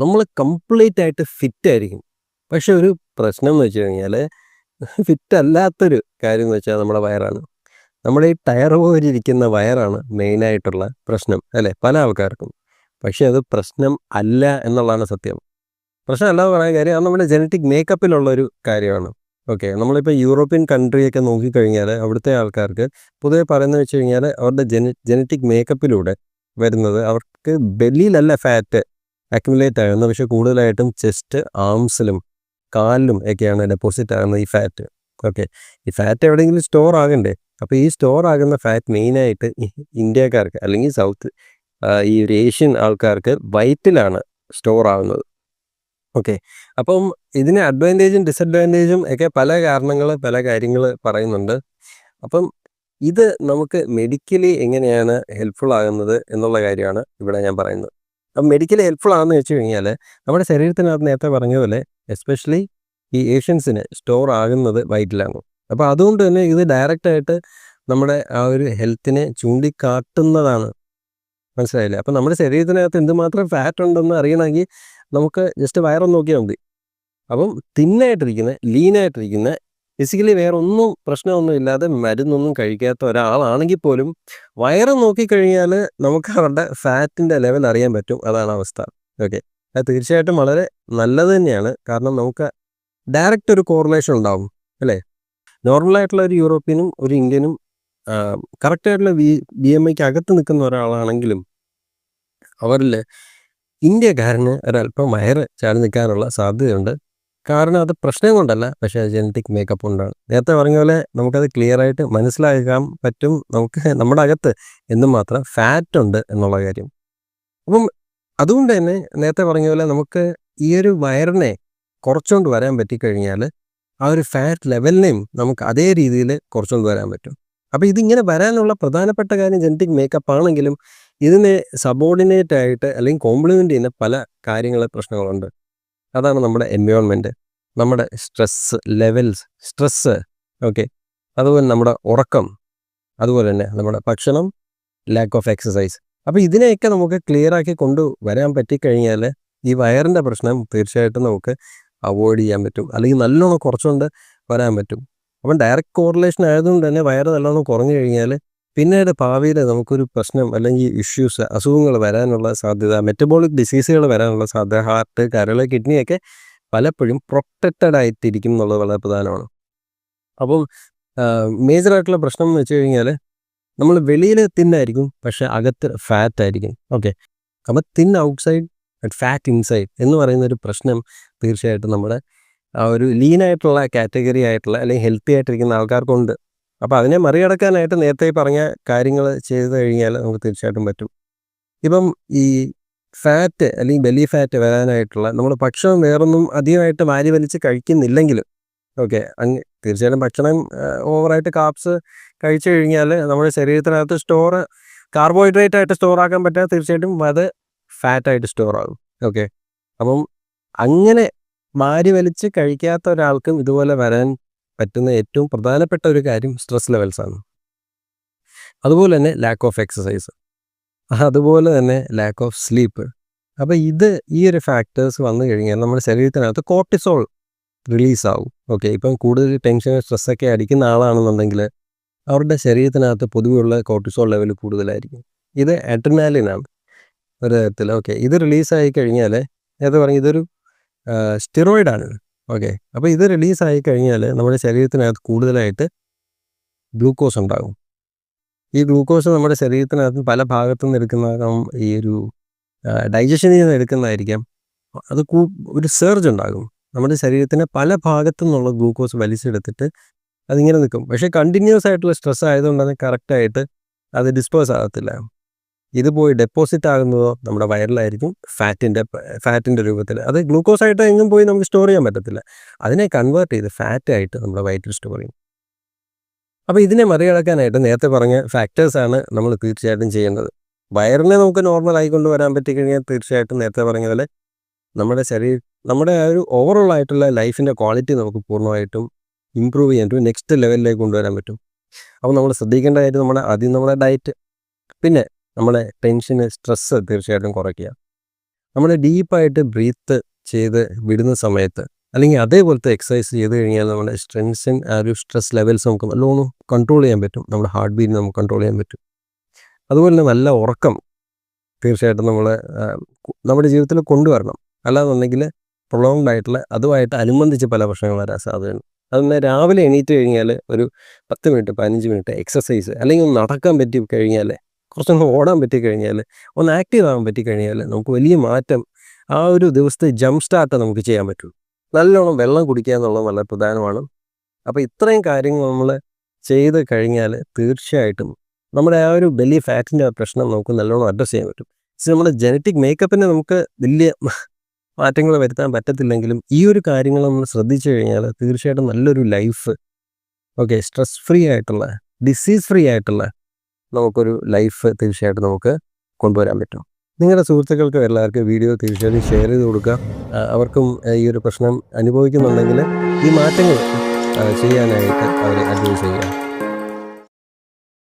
നമ്മൾ കംപ്ലീറ്റ് ആയിട്ട് ഫിറ്റ് ആയിരിക്കും. പക്ഷെ ഒരു പ്രശ്നം എന്ന് വെച്ച് കഴിഞ്ഞാൽ ഫിറ്റ് അല്ലാത്തൊരു കാര്യം എന്ന് വെച്ചാൽ നമ്മുടെ വയറാണ്. നമ്മുടെ ഈ ടയർ പോലിരിക്കുന്ന വയറാണ് മെയിനായിട്ടുള്ള പ്രശ്നം അല്ലേ? പല ആൾക്കാർക്കും. പക്ഷെ അത് പ്രശ്നം അല്ല എന്നുള്ളതാണ് സത്യം. പ്രശ്നം അല്ലാതെ പറയാൻ കാര്യം അത് നമ്മുടെ ജനറ്റിക് മേക്കപ്പിലുള്ള ഒരു കാര്യമാണ്. ഓക്കെ നമ്മളിപ്പോൾ യൂറോപ്യൻ കൺട്രിയൊക്കെ നോക്കിക്കഴിഞ്ഞാൽ അവിടുത്തെ ആൾക്കാർക്ക് പൊതുവെ പറയുന്നത് വെച്ച് കഴിഞ്ഞാൽ അവരുടെ ജന ജനറ്റിക് മേക്കപ്പിലൂടെ വരുന്നത് അവർക്ക് ബെല്ലിയിലല്ല ഫാറ്റ് അക്യുമുലേറ്റ് ആകുന്നത് പക്ഷെ കൂടുതലായിട്ടും ചെസ്റ്റ് ആംസിലും കാലിലും ഒക്കെയാണ് ഡെപ്പോസിറ്റ് ആകുന്നത് ഈ ഫാറ്റ് ഓക്കെ ഈ ഫാറ്റ് എവിടെയെങ്കിലും സ്റ്റോർ ആകണ്ടേ? അപ്പോൾ ഈ സ്റ്റോർ ആകുന്ന ഫാറ്റ് മെയിനായിട്ട് ഇന്ത്യക്കാർക്ക് അല്ലെങ്കിൽ സൗത്ത് ഈ ഒരു ഏഷ്യൻ ആൾക്കാർക്ക് വയറ്റിലാണ് സ്റ്റോർ ആകുന്നത് ഓക്കെ അപ്പം ഇതിന് അഡ്വാന്റേജും ഡിസഡ്വാന്റേജും ഒക്കെ പല കാരണങ്ങൾ പല കാര്യങ്ങൾ പറയുന്നുണ്ട്. അപ്പം ഇത് നമുക്ക് മെഡിക്കലി എങ്ങനെയാണ് ഹെൽപ്ഫുൾ ആകുന്നത് എന്നുള്ള കാര്യമാണ് ഇവിടെ ഞാൻ പറയുന്നത്. അപ്പം മെഡിക്കൽ ഹെൽപ്ഫുൾ ആണെന്ന് വെച്ച് കഴിഞ്ഞാൽ നമ്മുടെ ശരീരത്തിനകത്ത് നേരത്തെ പറഞ്ഞ പോലെ എസ്പെഷ്യലി ഈ ഏഷ്യൻസിന് സ്റ്റോർ ആകുന്നത് വയറ്റിലാണ്. അപ്പോൾ അതുകൊണ്ട് തന്നെ ഇത് ഡയറക്റ്റായിട്ട് നമ്മുടെ ആ ഒരു ഹെൽത്തിനെ ചൂണ്ടിക്കാട്ടുന്നതാണ്. മനസ്സിലായില്ലേ? അപ്പം നമ്മുടെ ശരീരത്തിനകത്ത് എന്തുമാത്രം ഫാറ്റ് ഉണ്ടെന്ന് അറിയണമെങ്കിൽ നമുക്ക് ജസ്റ്റ് വയറൊന്ന് നോക്കിയാൽ മതി. അപ്പം തിന്നായിട്ടിരിക്കുന്ന ലീനായിട്ടിരിക്കുന്ന ഫിസിക്കലി വേറെ ഒന്നും പ്രശ്നമൊന്നും ഇല്ലാതെ മരുന്നൊന്നും കഴിക്കാത്ത ഒരാളാണെങ്കിൽ പോലും വയറ് നോക്കിക്കഴിഞ്ഞാൽ നമുക്ക് അവരുടെ ഫാറ്റിന്റെ ലെവൽ അറിയാൻ പറ്റും. അതാണ് അവസ്ഥ. ഓക്കെ. അത് തീർച്ചയായിട്ടും വളരെ നല്ലത് തന്നെയാണ്. കാരണം നമുക്ക് ഡയറക്റ്റ് ഒരു കോറിലേഷൻ ഉണ്ടാവും. അല്ലേ? നോർമലായിട്ടുള്ള ഒരു യൂറോപ്യനും ഒരു ഇന്ത്യനും കറക്റ്റായിട്ടുള്ള ബി ബി എം ഐക്ക് അകത്ത് നിൽക്കുന്ന ഒരാളാണെങ്കിലും അവരിൽ ഇന്ത്യക്കാരന് ഒരല്പം വയറ് ചാടി നിൽക്കാനുള്ള സാധ്യതയുണ്ട്. കാരണം അത് പ്രശ്നം കൊണ്ടല്ല പക്ഷേ ജനറ്റിക് മേക്കപ്പ് കൊണ്ടാണ്. നേരത്തെ പറഞ്ഞ പോലെ നമുക്കത് ക്ലിയർ ആയിട്ട് മനസ്സിലാക്കാൻ പറ്റും. നമുക്ക് നമ്മുടെ അകത്ത് എന്നും മാത്രം ഫാറ്റ് ഉണ്ട് എന്നുള്ള കാര്യം. അപ്പം അതുകൊണ്ട് തന്നെ നേരത്തെ പറഞ്ഞ പോലെ നമുക്ക് ഈ ഒരു വയറിനെ കുറച്ചുകൊണ്ട് വരാൻ പറ്റിക്കഴിഞ്ഞാൽ ആ ഒരു ഫാറ്റ് ലെവലിനെയും നമുക്ക് അതേ രീതിയിൽ കുറച്ചുകൊണ്ട് വരാൻ പറ്റും. അപ്പോൾ ഇതിങ്ങനെ വരാനുള്ള പ്രധാനപ്പെട്ട കാര്യം ജനറ്റിക് മേക്കപ്പ് ആണെങ്കിലും ഇതിനെ സബോർഡിനേറ്റ് ആയിട്ട് അല്ലെങ്കിൽ കോംപ്ലിമെന്റ് ചെയ്യുന്ന പല കാര്യങ്ങളെ പ്രശ്നങ്ങളുണ്ട്. അതാണ് നമ്മുടെ എൻവയോൺമെന്റ് നമ്മുടെ സ്ട്രെസ് ലെവൽസ് സ്ട്രെസ്സ് ഓക്കെ അതുപോലെ നമ്മുടെ ഉറക്കം അതുപോലെ തന്നെ നമ്മുടെ ഭക്ഷണം ലാക്ക് ഓഫ് എക്സസൈസ് അപ്പോൾ ഇതിനെയൊക്കെ നമുക്ക് ക്ലിയർ ആക്കി കൊണ്ടുവരാൻ പറ്റിക്കഴിഞ്ഞാൽ ഈ വയറിന്റെ പ്രശ്നം തീർച്ചയായിട്ടും നമുക്ക് അവോയ്ഡ് ചെയ്യാൻ പറ്റും. അല്ലെങ്കിൽ നല്ലോണം കുറച്ചുകൊണ്ട് വരാൻ പറ്റും. അപ്പം ഡയറക്റ്റ് കോറിലേഷൻ ആയതുകൊണ്ട് തന്നെ വയറ് നല്ലോണം കുറഞ്ഞു കഴിഞ്ഞാൽ പിന്നീട് ഭാവിയിൽ നമുക്കൊരു പ്രശ്നം അല്ലെങ്കിൽ ഇഷ്യൂസ് അസുഖങ്ങൾ വരാനുള്ള സാധ്യത മെറ്റബോളിക് ഡിസീസുകൾ വരാനുള്ള സാധ്യത ഹാർട്ട് കരൾ കിഡ്നിയൊക്കെ പലപ്പോഴും പ്രൊട്ടക്റ്റഡ് ആയിട്ടിരിക്കും എന്നുള്ളത് വളരെ പ്രധാനമാണ്. അപ്പം മേജറായിട്ടുള്ള പ്രശ്നം എന്ന് വെച്ച് കഴിഞ്ഞാൽ നമ്മൾ വെളിയിൽ തിന്നായിരിക്കും പക്ഷെ അകത്ത് ഫാറ്റ് ആയിരിക്കും. ഓക്കെ അപ്പം തിൻ ഔട്ട്സൈഡ് ഫാറ്റ് ഇൻസൈഡ് എന്ന് പറയുന്ന ഒരു പ്രശ്നം തീർച്ചയായിട്ടും നമ്മുടെ ആ ഒരു ലീനായിട്ടുള്ള കാറ്റഗറി ആയിട്ടുള്ള അല്ലെങ്കിൽ ഹെൽത്തി ആയിട്ടിരിക്കുന്ന ആൾക്കാർക്കുണ്ട്. അപ്പോൾ അതിനെ മറികടക്കാനായിട്ട് നേരത്തെ പറഞ്ഞ കാര്യങ്ങൾ ചെയ്തു കഴിഞ്ഞാൽ നമുക്ക് തീർച്ചയായിട്ടും പറ്റും. ഇപ്പം ഈ ഫാറ്റ് അല്ലെങ്കിൽ ബെലി ഫാറ്റ് വരാനായിട്ടുള്ള നമ്മൾ ഭക്ഷണം വേറൊന്നും അധികമായിട്ട് വാരി വലിച്ച് കഴിക്കുന്നില്ലെങ്കിലും ഓക്കെ അങ്ങ് തീർച്ചയായിട്ടും ഭക്ഷണം ഓവറായിട്ട് കാപ്സ് കഴിച്ചു കഴിഞ്ഞാൽ നമ്മുടെ ശരീരത്തിനകത്ത് സ്റ്റോർ കാർബോഹൈഡ്രേറ്റ് ആയിട്ട് സ്റ്റോർ ആക്കാൻ പറ്റാതെ തീർച്ചയായിട്ടും അത് ഫാറ്റായിട്ട് സ്റ്റോർ ആകും ഓക്കെ. അപ്പം അങ്ങനെ മാരി വലിച്ച് കഴിക്കാത്ത ഒരാൾക്കും ഇതുപോലെ വരാൻ പറ്റുന്ന ഏറ്റവും പ്രധാനപ്പെട്ട ഒരു കാര്യം സ്ട്രെസ് ലെവൽസ് ആണ്. അതുപോലെ തന്നെ ലാക്ക് ഓഫ് എക്സസൈസ് അതുപോലെ തന്നെ ലാക്ക് ഓഫ് സ്ലീപ്പ് അപ്പോൾ ഇത് ഈ ഒരു ഫാക്ടേഴ്സ് വന്നു കഴിഞ്ഞാൽ നമ്മുടെ ശരീരത്തിനകത്ത് കോർട്ടിസോൾ റിലീസ് ആവും. ഓക്കെ ഇപ്പം കൂടുതൽ ടെൻഷൻ സ്ട്രെസ്സൊക്കെ അടിക്കുന്ന ആളാണെന്നുണ്ടെങ്കിൽ അവരുടെ ശരീരത്തിനകത്ത് പൊതുവെയുള്ള കോർട്ടിസോൾ ലെവൽ കൂടുതലായിരിക്കും. ഇത് അഡ്രിനാലിനാണ് ഒരു തരത്തിൽ ഓക്കെ ഇത് റിലീസായി കഴിഞ്ഞാൽ നേരത്തെ പറഞ്ഞു ഇതൊരു സ്റ്റിറോയിഡാണ് ഓക്കെ അപ്പോൾ ഇത് റിലീസ് ആയി കഴിഞ്ഞാൽ നമ്മുടെ ശരീരത്തിനകത്ത് കൂടുതലായിട്ട് ഗ്ലൂക്കോസ് ഉണ്ടാകും. ഈ ഗ്ലൂക്കോസ് നമ്മുടെ ശരീരത്തിനകത്ത് പല ഭാഗത്തു നിന്ന് എടുക്കുന്ന ഈ ഒരു ഡൈജഷനിൽ നിന്ന് എടുക്കുന്നതായിരിക്കാം. അത് ഒരു സെർജ് ഉണ്ടാകും. നമ്മുടെ ശരീരത്തിന് പല ഭാഗത്തു നിന്നുള്ള ഗ്ലൂക്കോസ് വലിച്ചെടുത്തിട്ട് അതിങ്ങനെ നിൽക്കും. പക്ഷേ കണ്ടിന്യൂസ് ആയിട്ടുള്ള സ്ട്രെസ് ആയതുകൊണ്ട് തന്നെ കറക്റ്റായിട്ട് അത് ഡിസ്പോസ് ആകത്തില്ല. ഇത് പോയി ഡെപ്പോസിറ്റ് ആകുന്നതോ നമ്മുടെ വയറിലായിരിക്കും ഫാറ്റിന്റെ ഫാറ്റിന്റെ രൂപത്തിൽ. അത് ഗ്ലൂക്കോസ് ആയിട്ട് എങ്ങും പോയി നമുക്ക് സ്റ്റോർ ചെയ്യാൻ പറ്റത്തില്ല. അതിനെ കൺവേർട്ട് ചെയ്ത് ഫാറ്റ് ആയിട്ട് നമ്മുടെ വയറ്റിൽ സ്റ്റോർ ചെയ്യും. അപ്പോൾ ഇതിനെ മറികടക്കാനായിട്ട് നേരത്തെ പറഞ്ഞ ഫാക്ടേഴ്സാണ് നമ്മൾ തീർച്ചയായിട്ടും ചെയ്യേണ്ടത്. വയറിനെ നമുക്ക് നോർമൽ ആയി കൊണ്ടുവരാൻ പറ്റിക്കഴിഞ്ഞാൽ തീർച്ചയായിട്ടും നേരത്തെ പറഞ്ഞ പോലെ നമ്മുടെ ശരീരം നമ്മുടെ ഒരു ഓവറോൾ ആയിട്ടുള്ള ലൈഫിന്റെ ക്വാളിറ്റി നമുക്ക് പൂർണമായിട്ടും ഇമ്പ്രൂവ് ചെയ്യാൻ പറ്റും. നെക്സ്റ്റ് ലെവലിലേക്ക് കൊണ്ടുവരാൻ പറ്റും. അപ്പോൾ നമ്മൾ ശ്രദ്ധിക്കേണ്ട കാര്യം നമ്മുടെ ആദ്യം നമ്മുടെ ഡയറ്റ് പിന്നെ നമ്മുടെ ടെൻഷന് സ്ട്രെസ്സ് തീർച്ചയായിട്ടും കുറയ്ക്കുക. നമ്മൾ ഡീപ്പായിട്ട് ബ്രീത്ത് ചെയ്ത് വിടുന്ന സമയത്ത് അല്ലെങ്കിൽ അതേപോലത്തെ എക്സസൈസ് ചെയ്ത് കഴിഞ്ഞാൽ നമ്മുടെ സ്ട്രെങ്സിൻ ആ ഒരു സ്ട്രെസ് ലെവൽസ് നമുക്ക് നല്ലോണം കൺട്രോൾ ചെയ്യാൻ പറ്റും. നമ്മുടെ ഹാർട്ട് ബീറ്റ് നമുക്ക് കൺട്രോൾ ചെയ്യാൻ പറ്റും. അതുപോലെ തന്നെ നല്ല ഉറക്കം തീർച്ചയായിട്ടും നമ്മൾ നമ്മുടെ ജീവിതത്തിൽ കൊണ്ടുവരണം. അല്ലാന്നുണ്ടെങ്കിൽ പ്രൊളോങ്ഡ് ആയിട്ടുള്ള അതുമായിട്ട് അനുബന്ധിച്ച് പല പ്രശ്നങ്ങൾ വരാൻ സാധ്യതയുണ്ട്. അതുതന്നെ രാവിലെ എണീറ്റ് കഴിഞ്ഞാൽ ഒരു പത്ത് മിനിറ്റ് പതിനഞ്ച് മിനിറ്റ് എക്സസൈസ് അല്ലെങ്കിൽ നടക്കാൻ പറ്റി കഴിഞ്ഞാൽ കുറച്ചൊന്ന് ഓടാൻ പറ്റി കഴിഞ്ഞാൽ ഒന്ന് ആക്റ്റീവ് ആകാൻ പറ്റി കഴിഞ്ഞാൽ നമുക്ക് വലിയ മാറ്റം ആ ഒരു ദിവസത്തെ ജംപ് സ്റ്റാർട്ട് നമുക്ക് ചെയ്യാൻ പറ്റുള്ളൂ. നല്ലോണം വെള്ളം കുടിക്കുക എന്നുള്ളത് വളരെ പ്രധാനമാണ്. അപ്പോൾ ഇത്രയും കാര്യങ്ങൾ നമ്മൾ ചെയ്ത് കഴിഞ്ഞാൽ തീർച്ചയായിട്ടും നമ്മുടെ ആ ഒരു ബെല്ലി ഫാറ്റിന്റെ പ്രശ്നം നമുക്ക് നല്ലോണം അഡ്രസ്സ് ചെയ്യാൻ പറ്റും. പക്ഷേ നമ്മുടെ ജനറ്റിക് മേക്കപ്പിനെ നമുക്ക് വലിയ മാറ്റങ്ങൾ വരുത്താൻ പറ്റത്തില്ലെങ്കിലും ഈ ഒരു കാര്യങ്ങൾ നമ്മൾ ശ്രദ്ധിച്ചു കഴിഞ്ഞാൽ തീർച്ചയായിട്ടും നല്ലൊരു ലൈഫ് ഓക്കെ സ്ട്രെസ് ഫ്രീ ആയിട്ടുള്ള ഡിസീസ് ഫ്രീ ആയിട്ടുള്ള നമുക്കൊരു ലൈഫ് തീർച്ചയായിട്ടും നമുക്ക് കൊണ്ടുവരാൻ പറ്റും. നിങ്ങളുടെ സുഹൃത്തുക്കൾക്ക് എല്ലാവർക്കും വീഡിയോ തീർച്ചയായിട്ടും ഷെയർ ചെയ്ത് കൊടുക്കുക. അവർക്കും ഈ ഒരു പ്രശ്നം അനുഭവിക്കുന്നുണ്ടെങ്കിൽ ഈ മാറ്റങ്ങൾ ചെയ്യാനായിട്ട് അവരെ അഡ്വൈസ്